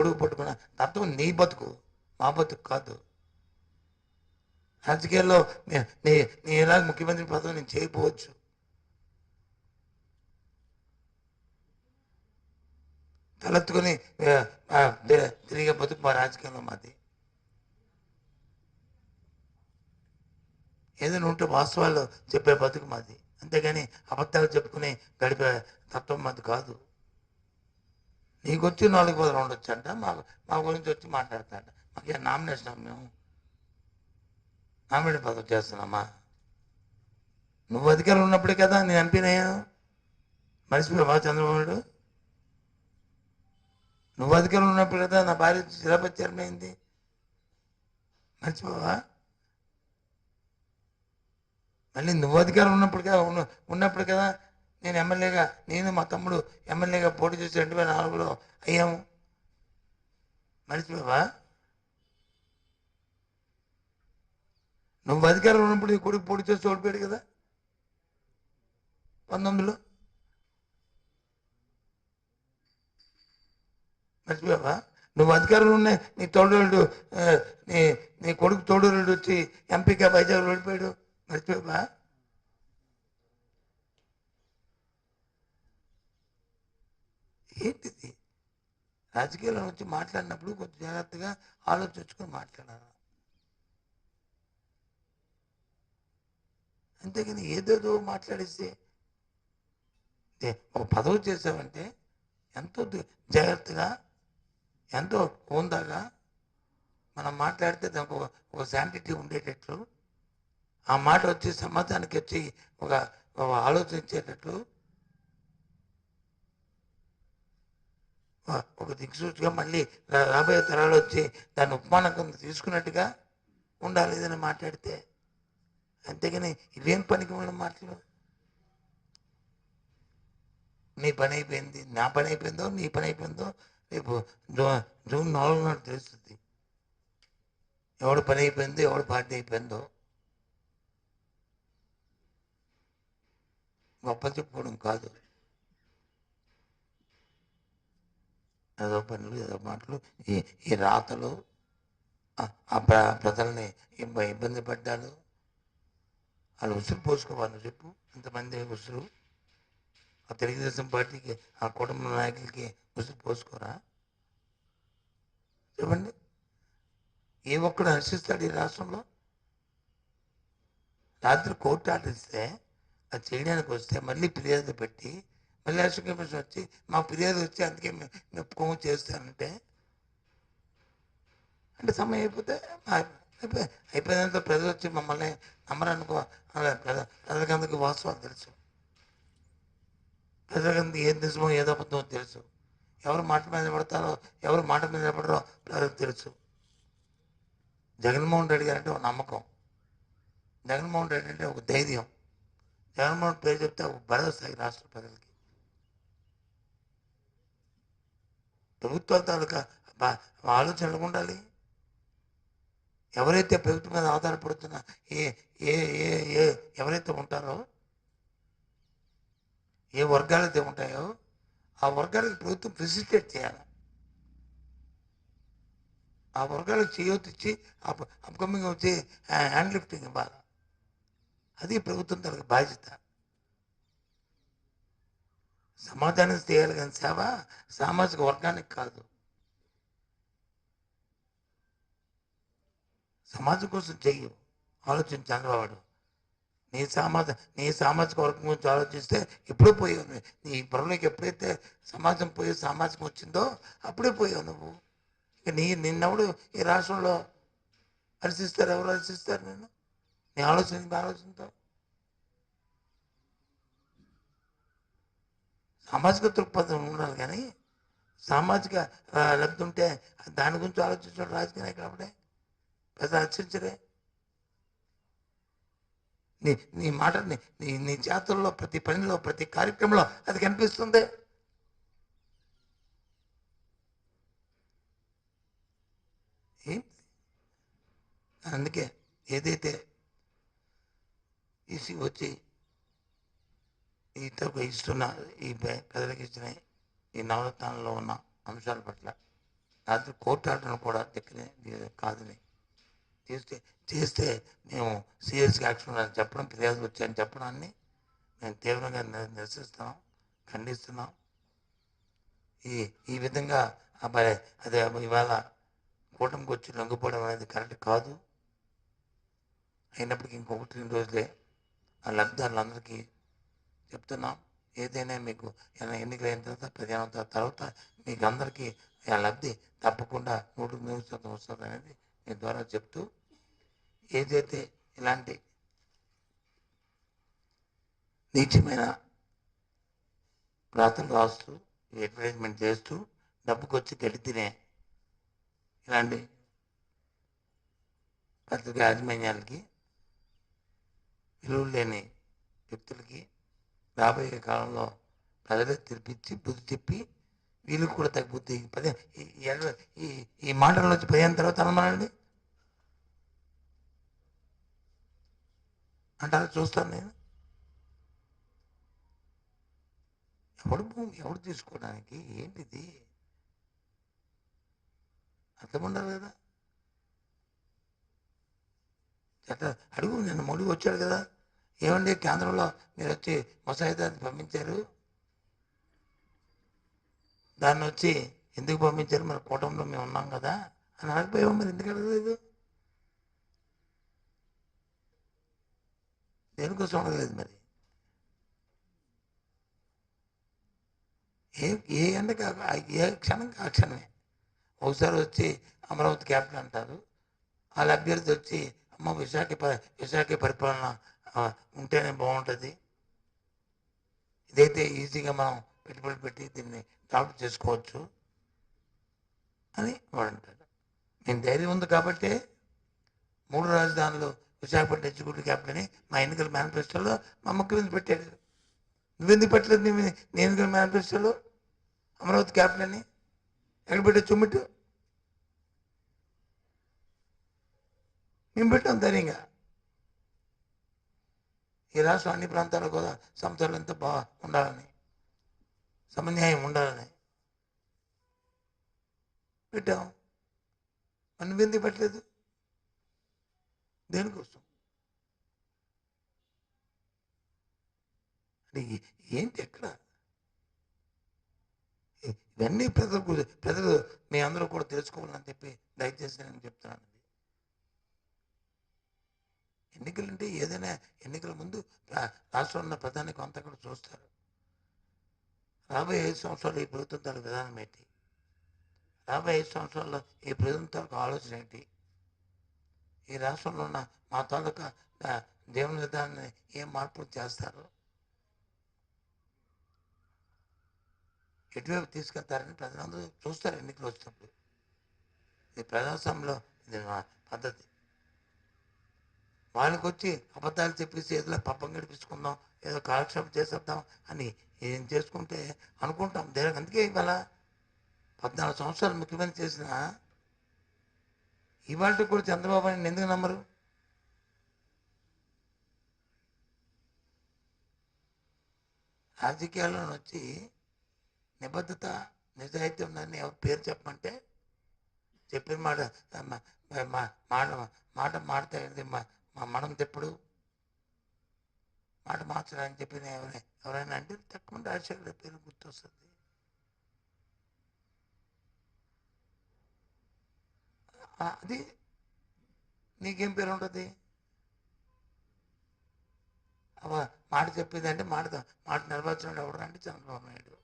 కొడుకు పట్టుకున్న తత్వం నీ బతుకు మా బతుకు కాదు. రాజకీయాల్లో నీ నీ ఎలా ముఖ్యమంత్రి పదవి నేను చేయకపోవచ్చు. తలెత్తుకుని తిరిగే బతుకు మా రాజకీయంలో మాది. ఏదైనా ఉంటే వాస్తవాలు చెప్పే బతుకు మాది. అంతేగాని అబద్ధాలు చెప్పుకుని గడిపే తత్వం మాది కాదు. నీకు వచ్చి నాలుగు పది ఉండొచ్చు అంట మా మా గురించి వచ్చి మాట్లాడతాడ మాకు నామినేషన్ మేము? నామినేట్ పదవి చేస్తున్నామా? నువ్వు అధికారం ఉన్నప్పుడే కదా నేను ఎంపీనయ్యా మర్చిపోయావా చంద్రబాబు నువ్వు అధికారులు ఉన్నప్పుడు కదా నా భార్య జిల్లా చైర్మన్ అయింది మర్చిపోవా మళ్ళీ నువ్వు అధికారం ఉన్నప్పుడు కదా ఉన్నప్పుడు కదా నేను ఎమ్మెల్యేగా నేను మా తమ్ముడు ఎమ్మెల్యేగా పోటీ చేసి రెండు వేల నాలుగులో అయ్యాము. మర్చిపోవా నువ్వు అధికారంలో ఉన్నప్పుడు నీ కొడుకు పోటీ చేసి ఓడిపోయాడు కదా? పంతొమ్మిదిలో? మర్చిపోయావా? నువ్వు అధికారంలో ఉన్నాయి నీ తోడోళ్ళు నీ నీ కొడుకు తోడోళ్ళు వచ్చి ఎంపీగా వైజాగ్లో ఓడిపోయాడు. మర్చిపోయావా? ఏంటిది? రాజకీయాల వచ్చి మాట్లాడినప్పుడు కొంచెం జాగ్రత్తగా ఆలోచించుకొని మాట్లాడాలి? అంతేకాని ఏదేదో మాట్లాడేస్తే ఒక పదవి చేసావంటే ఎంతో జాగ్రత్తగా ఎంతో హోందాగా మనం మాట్లాడితే దానికి ఒక ఒక శాంటిటీ ఉండేటట్లు ఆ మాట వచ్చి సమాజానికి వచ్చి ఒక ఒక ఆలోచించేటట్లు ఒక- దిక్సూచిగా మళ్ళీ రాబోయే తరాలు వచ్చి దాన్ని ఉపమానం కింద తీసుకున్నట్టుగా ఉండాలి ఏదైనా మాట్లాడితే. అంతేగాని ఇవేం పనికి మనం మాటలు? నీ పని అయిపోయింది నా పని అయిపోయిందో నీ పని అయిపోయిందో రేపు జూ జూన్ నాలుగు నాడు తెలుస్తుంది. ఎవడు పని అయిపోయిందో ఎవడు పార్టీ అయిపోయిందో. గొప్ప చెప్పుకోవడం కాదు. ఏదో పనులు ఏదో మాటలు ఈ ఈ రాతలు ఆ- ప్ర- ప్రజల్ని ఇబ్బంది పడ్డాడు వాళ్ళు ఉసురు పోసుకోవాలి చెప్పు. ఎంతమంది ఉసురు. ఆ తెలుగుదేశం పార్టీకి ఆ కుటుంబ నాయకులకి ఉసురు పోసుకోరా? చెప్పండి. ఏ ఒక్కడు హర్షిస్తాడు ఈ రాష్ట్రంలో? రాత్రి కోర్టు ఆర్డర్ ఇస్తే అది చేయడానికి వస్తే మళ్ళీ ఫిర్యాదు పెట్టి మళ్ళీ కమిషన్ వచ్చి మా ఫిర్యాదు వచ్చి అందుకే మేము మెప్పుకోము చేస్తానంటే? అంటే సమయం అయిపోతే అయిపోయినంత ప్రజలు వచ్చి మమ్మల్ని నమ్మరనుకో అలా ప్రజ ప్రజలకందరికి వాస్తవాలు తెలుసు. ప్రజలకందరికి ఏం నిజమో ఏదో అబద్ధమో తెలుసు. ఎవరు మాట మీద నిలబడతారో ఎవరు మాట మీద నిలబడరో ప్రజలకు తెలుసు. జగన్మోహన్ రెడ్డి గారు అంటే ఒక నమ్మకం. జగన్మోహన్ రెడ్డి అంటే ఒక ధైర్యం. జగన్మోహన్ పేరు చెప్తే ఒక భరోసా రాష్ట్ర ప్రజలకి. ప్రభుత్వం తాలూకా బా- ఆలోచనలు ఉండాలి ఎవరైతే ప్రభుత్వం మీద ఆధారపడుతున్న ఏ ఏ ఏ ఏ ఎవరైతే ఉంటారో ఏ వర్గాలైతే ఉంటాయో ఆ వర్గాలకు ప్రభుత్వం ఫెసిలిటేట్ చేయాలి. ఆ వర్గాలకు చేయొచ్చి అప్ అప్కమింగ్ వచ్చి హ్యాండ్ లిఫ్టింగ్ ఇవ్వాలి. అది ప్రభుత్వం తనకు బాధ్యత. సమాధాన్ని చేయాలి కానీ సేవ సామాజిక వర్గానికి కాదు. సమాజం కోసం చెయ్యి ఆలోచించి చంద్రబాబు నీ సమాజ నీ సామాజిక వర్గం గురించి ఆలోచిస్తే ఎప్పుడూ పోయావు నువ్వు. నీ బుర్రలోకి ఎప్పుడైతే సమాజం పోయి సామాజికం వచ్చిందో అప్పుడే పోయావు నువ్వు. ఇక నీ నిన్నప్పుడు ఈ రాష్ట్రంలో హర్షిస్తారు ఎవరు హర్షిస్తారు నేను నీ ఆలోచన నీ ఆలోచనతో. సామాజిక దృక్పథం ఉండాలి కానీ సామాజిక లబ్ధి ఉంటే దాని గురించి ఆలోచించడం రాజకీయ నాయకులు అప్పుడే ప్రజలు నీ నీ మాట నీ నీ జాతరలో ప్రతి పనిలో ప్రతి కార్యక్రమంలో అది కనిపిస్తుంది. అందుకే ఏదైతే ఈసీ వచ్చి ఈ ఇస్తున్న ఈ కథలకు ఇచ్చిన ఈ నవరత్నాల్లో ఉన్న అంశాల పట్ల రాత్రి కోర్టు కూడా దగ్గర కాదని తీస్తే చేస్తే మేము సీరియస్గా యాక్షన్ అని చెప్పడం ఫిర్యాదులు వచ్చాయని చెప్పడాన్ని మేము తీవ్రంగా నిరసిస్తున్నాం ఖండిస్తున్నాం. ఈ ఈ విధంగా మరి అదే ఇవాళ కూటమికి వచ్చి లొంగిపోవడం అనేది కరెక్ట్ కాదు. అయినప్పటికీ ఇంకొకటి రెండు రోజులే ఆ లబ్ధారులందరికీ చెప్తున్నాం. ఏదైనా మీకు ఎన్నికలైన తర్వాత ప్రధాన తర్వాత మీకు అందరికీ ఆ లబ్ధి తప్పకుండా నూటికి నూరు శాతం వస్తుంది అనేది మీ ద్వారా చెప్తూ ఏదైతే ఇలాంటి నీచమైన రాతలు రాస్తూ అడ్వర్టైజ్మెంట్ చేస్తూ డబ్బుకొచ్చి గడి తినే ఇలాంటి పత్రిక యాజమాన్యాలకి విలువ లేని వ్యక్తులకి రాబోయే కాలంలో ప్రజలు తెరిపించి బుద్ధి చెప్పి వీళ్ళకి కూడా తగ్గ బుద్ధి పదే ఈ- ఈ ఈ మాటల్లో వచ్చి పదిహేను తర్వాత అనమానండి అంటారా చూస్తాను నేను. ఎవడు భూమి ఎవడు తీసుకోవడానికి ఏంటిది? అర్థం ఉండాలి కదా చట్ట అడుగు నిన్న మొడి వచ్చాడు కదా. ఏమండి కేంద్రంలో మీరు వచ్చి ముసాయిదాన్ని పంపించారు? దాన్ని వచ్చి ఎందుకు పంపించారు? మరి కూటమిలో మేము ఉన్నాం కదా అని అనకపోయాము మరి ఎందుకు అడగలేదు దేనికోసం అడగలేదు మరి? ఏ ఏ ఎండకి ఏ క్షణం ఆ క్షణమే. ఒకసారి వచ్చి అమరావతి క్యాపిటల్ అంటారు. వాళ్ళ అభ్యర్థి వచ్చి అమ్మ విశాఖ విశాఖ పరిపాలన ఉంటేనే బాగుంటుంది. ఇదైతే ఈజీగా మనం పెట్టుబడి పెట్టి దీన్ని డ్రాప్ చేసుకోవచ్చు అని వాడు అంటాడు నేను ధైర్యం ఉంది కాబట్టి మూడు రాజధానులు విశాఖపట్నం ఎగ్జిక్యూటివ్ క్యాపిటల్ అని మా ఎన్నికల మేనిఫెస్టోలో మా ముఖ్యమంత్రి పెట్టాడు. నువ్వెందుకు పెట్టలేదు నీ నీ ఎన్నికల మేనిఫెస్టోలో? అమరావతి క్యాపిటల్ అని ఎక్కడ పెట్టే చుమ్మిట్టు. మేము పెట్టాం ధైర్యంగా. ఈ రాష్ట్రం అన్ని ప్రాంతాలకు కూడా సమతుల్యంతో బాగా ఉండాలని సమన్యాయం ఉండాలని పెట్టాం. మనం ఎందుకు పెట్టలేదు? దేనికోసం? అంటే ఏంటి ఎక్కడ? ఇవన్నీ ప్రజలకు ప్రజలు మీ అందరూ కూడా తెలుసుకోవాలని చెప్పి దయచేసి నేను చెప్తున్నాను. ఎన్నికలంటే ఏదైనా ఎన్నికల ముందు రాష్ట్రంలో ఉన్న ప్రధానికి అంతా కూడా చూస్తారు. రాబోయే ఐదు సంవత్సరాలు ఈ ప్రభుత్వం తాలూకు విధానం ఏంటి? రాబోయే ఐదు సంవత్సరాల్లో ఈ ప్రభుత్వం తాలూకు ఆలోచన ఏంటి? ఈ రాష్ట్రంలో ఉన్న మా తాలూకా దేవుని జీవన విధానాన్ని ఏం మార్పులు చేస్తారు? ఎటువైపు తీసుకెళ్తారని ప్రజలందరూ చూస్తారు ఎన్నికలు వచ్చినప్పుడు. ఇది ప్రజాస్వామ్యంలో ఇది మా పద్ధతి. వాళ్ళకి వచ్చి అబద్ధాలు చెప్పేసి ఏదో పప్పం గడిపించుకుందాం ఏదో కాలక్షేపం చేసేద్దాం అని ఏం చేసుకుంటే అనుకుంటాం. దేనికి అందుకే ఇవాళ పద్నాలుగు సంవత్సరాలు ముఖ్యమంత్రి చేసిన ఇవాళ కూడా చంద్రబాబు నాయుడు ఎందుకు నమ్మరు? రాజకీయాల్లో వచ్చి నిబద్ధత నిజాయితీ ఉందని ఎవరు పేరు చెప్పమంటే చెప్పిన మాట మాట మాట మాట మాట మా మనం తెప్పుడు. మాట మార్చడానికి చెప్పిన ఎవరైనా ఎవరైనా అంటే తక్కువ రాజశేఖర పేరు గుర్తొస్తుంది. అది నీకేం పేరు ఉంటుంది? మాట చెప్పింది అంటే మాట మాట నిర్వచనం ఎవడంటే చంద్రబాబు నాయుడు.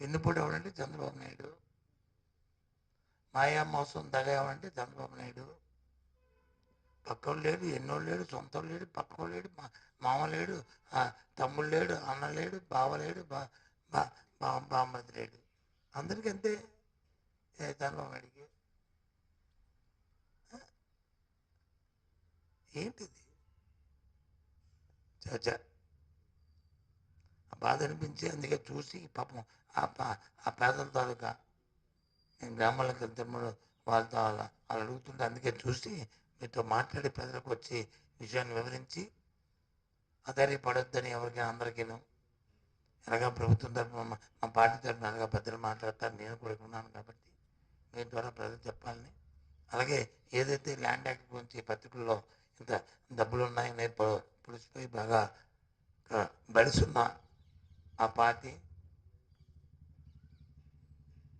ఎన్నిపోటు ఎవడంటే చంద్రబాబు నాయుడు. మాయా మోసం దగ ఎవడంటే చంద్రబాబు నాయుడు. పక్కోడు లేడు ఎన్నో లేడు సొంతం లేడు పక్క లేడు మా మామ లేడు ఆ, తమ్ముడు లేడు అన్న లేడు బావ లేడు బా బా బా బామ్మది లేడు. అందరికీ అంతే. ఏ చంద్రబాబు ఏంటిది? చ బాధ అనిపించి అందుకే చూసి పాపం ఆ పా ఆ పేదల తాలూకా నేను గ్రామాలకు వెళ్తే వాళ్ళతో అలా వాళ్ళు అడుగుతుంటే అందుకే చూసి మీతో మాట్లాడి ప్రజలకు వచ్చి విషయాన్ని వివరించి అధైర్యపడొద్దని ఎవరికైనా అందరికీను ఎలాగా ప్రభుత్వం తరఫున మా పార్టీ తరఫున ఎలాగా పెద్దలు మాట్లాడతారు నేను కూడా ఉన్నాను కాబట్టి మీ ద్వారా ప్రజలు చెప్పాలని. అలాగే ఏదైతే ల్యాండ్ యాక్ట్ గురించి పత్రికల్లో ఇంత డబ్బులు ఉన్నాయని పులిసిపోయి బాగా బడిసున్న ఆ పార్టీ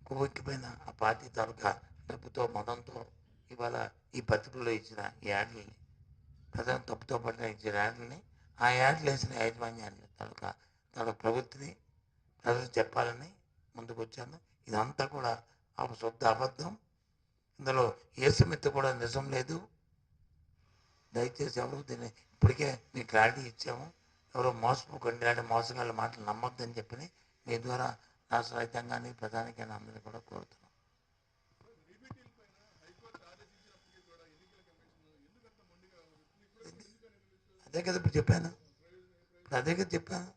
కొవ్వెక్కిపోయిన ఆ పార్టీ తాలూకా డబ్బుతో మతంతో ఇవాళ ఈ పత్రికలో ఇచ్చిన ఈ యాడ్లని ప్రజలు తప్పుతో పడిన ఇచ్చిన యాడ్లని ఆ యాడ్లు వేసిన యాజమాన్యాన్ని తాలూకా తన ప్రభుత్వని ప్రజలు చెప్పాలని ముందుకు వచ్చాను. ఇదంతా కూడా ఆ శుద్ధ అబద్ధం. ఇందులో ఏసుమిత్త కూడా నిజం లేదు. దయచేసి ఎవరు దీన్ని ఇప్పటికే మీకు క్లారిటీ ఇచ్చాము. ఎవరో మోసపోకండి ఇలాంటి మోసగాళ్ళ మాటలు నమ్మొద్దని చెప్పి మీ ద్వారా రాష్ట్ర రైతాంగాన్ని ప్రధానికైనా అందరినీ కూడా కోరుతాను అదే కదా ఇప్పుడు చెప్పాను ఇప్పుడు అదే కదా చెప్పాను